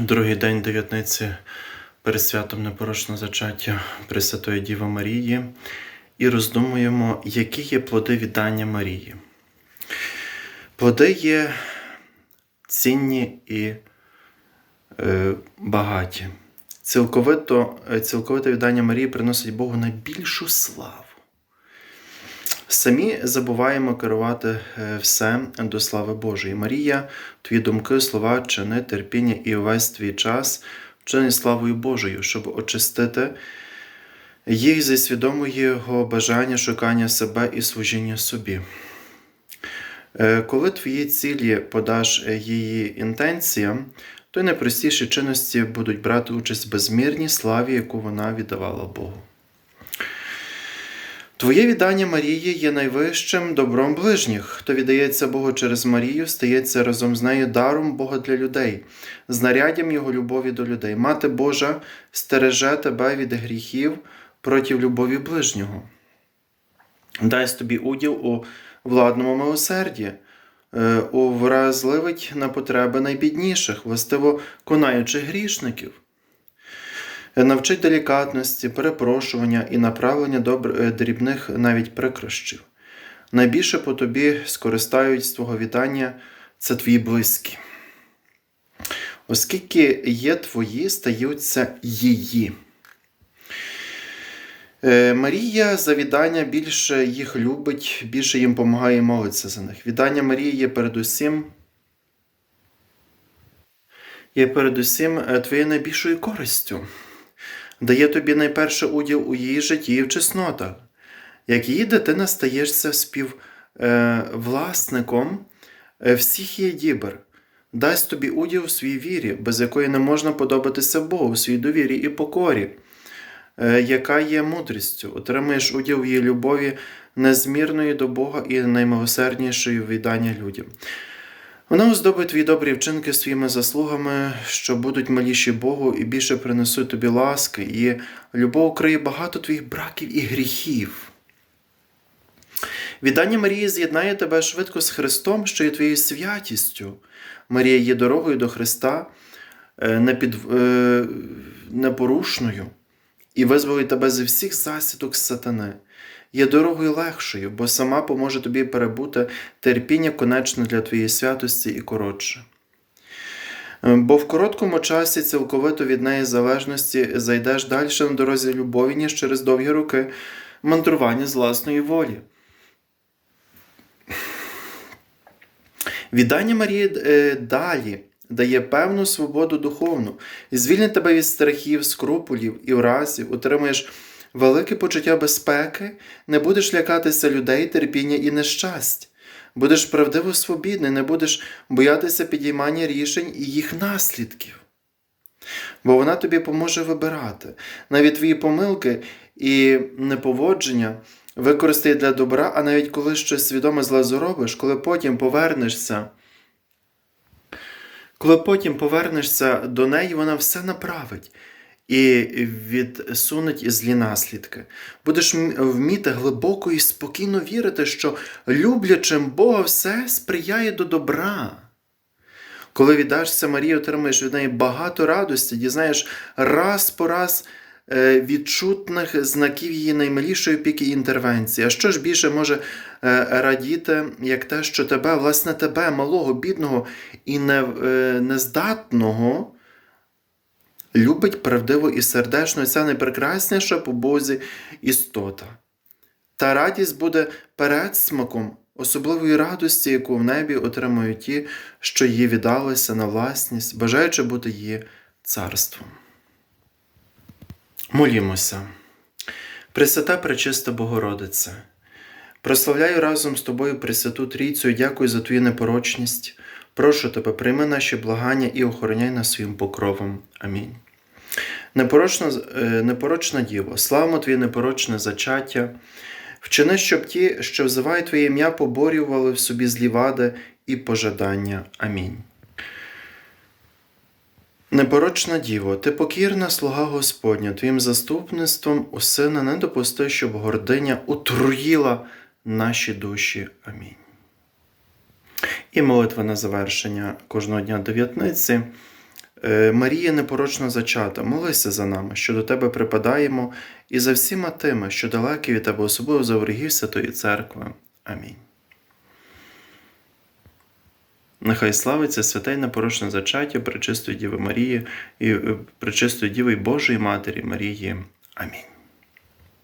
Другий день дев'ятниці перед святом непорочного зачаття Пресвятої Діви Марії і роздумуємо, які є плоди віддання Марії. Плоди є цінні і е, багаті. Цілковито, е, цілковите віддання Марії приносить Богу найбільшу славу. Самі забуваємо керувати е, все до слави Божої. Марія, твої думки, слова, чини, терпіння і увесь твій час вчини славою Божою, щоб очистити їх зі свідомого бажання шукання себе і служіння собі. Е, Коли твої цілі подаш е, її інтенціям, то найпростіші чинності будуть брати участь в безмірній славі, яку вона віддавала Богу. Твоє віддання Марії є найвищим добром ближніх. Хто віддається Богу через Марію, стається разом з нею даром Бога для людей, знаряддям Його любові до людей. Мати Божа стереже тебе від гріхів проти любові ближнього. Дасть тобі уділ у владному милосерді, е, увразливить на потреби найбідніших, властиво конаючих грішників. Навчить делікатності, перепрошування і направлення добр... е, дрібних навіть прикрощів. Найбільше по тобі скористають з твого вітання це твої близькі. Оскільки є твої, стаються її. Е, Марія за віддання більше їх любить, більше їм допомагає і молиться за них. Віддання Марії є передусім є передусім е, твоєю найбільшою користю дає тобі найперше уділ у її житті і в чеснотах. Як її дитина стаєшся співвласником всіх її дібр, дасть тобі уділ у своїй вірі, без якої не можна подобатися Богу, у своїй довірі і покорі, е, яка є мудрістю, отримаєш уділ в її любові незмірної до Бога і наймилосерднішої віддання людям. Вона оздобить твої добрі вчинки своїми заслугами, що будуть маліші Богу і більше принесуть тобі ласки, і любов криє багато твоїх браків і гріхів. Віддання Марії з'єднає тебе швидко з Христом, що є твоєю святістю. Марія є дорогою до Христа е, непід... е, непорушною і визволить тебе зі всіх засідок сатани є дорогою легшою, бо сама поможе тобі перебути терпіння конечне для твоєї святості і коротше. Бо в короткому часі цілковито від неї залежності зайдеш далі на дорозі любові, ніж через довгі роки мандрування з власної волі. Віддання Марії е, далі дає певну свободу духовну, і звільнить тебе від страхів, скрупулів і вразів, отримаєш велике почуття безпеки, не будеш лякатися людей, терпіння і нещасть. Будеш правдиво свобідний, не будеш боятися підіймання рішень і їх наслідків. Бо вона тобі поможе вибирати. Навіть твої помилки і неповодження використає для добра, а навіть коли щось свідоме зле зробиш, коли потім повернешся. Коли потім повернешся до неї, вона все направить і відсунуть злі наслідки. Будеш вміти глибоко і спокійно вірити, що люблячим Бога все сприяє до добра. Коли віддашся Марії, отримаєш від неї багато радості, дізнаєш раз по раз е, відчутних знаків її наймилішої опіки і інтервенції. А що ж більше може е, радіти, як те, що тебе, власне, тебе, малого, бідного і е, нездатного, любить правдиво і сердечно ця найпрекрасніша по Бозі істота. Та радість буде передсмаком особливої радості, яку в небі отримають ті, що її віддалися на власність, бажаючи бути її царством. Молімося. Пресвята Пречиста Богородице, прославляю разом з тобою Пресвяту Трійцю і дякую за твою непорочність. Прошу тебе, прийми наші благання і охороняй нас своїм покровом. Амінь. Непорочна, е, непорочна Діво, славимо Твоє непорочне зачаття, вчини, щоб ті, що взивають Твоє ім'я, поборювали в собі злі вади і пожадання. Амінь. Непорочна Діво, ти покірна слуга Господня, Твоїм заступництвом у сина не допусти, щоб гординя утруїла наші душі. Амінь. І молитва на завершення кожного дня дев'ятниці. Е, Марія непорочно зачата, молися за нами, що до тебе припадаємо, і за всіма тими, що далекі від тебе, особливо за ворогів Святої Церкви. Амінь. Нехай славиться святе непорочне зачаття Пречистої Діви Марії і е, Пречистої Діви Божої Матері Марії. Амінь.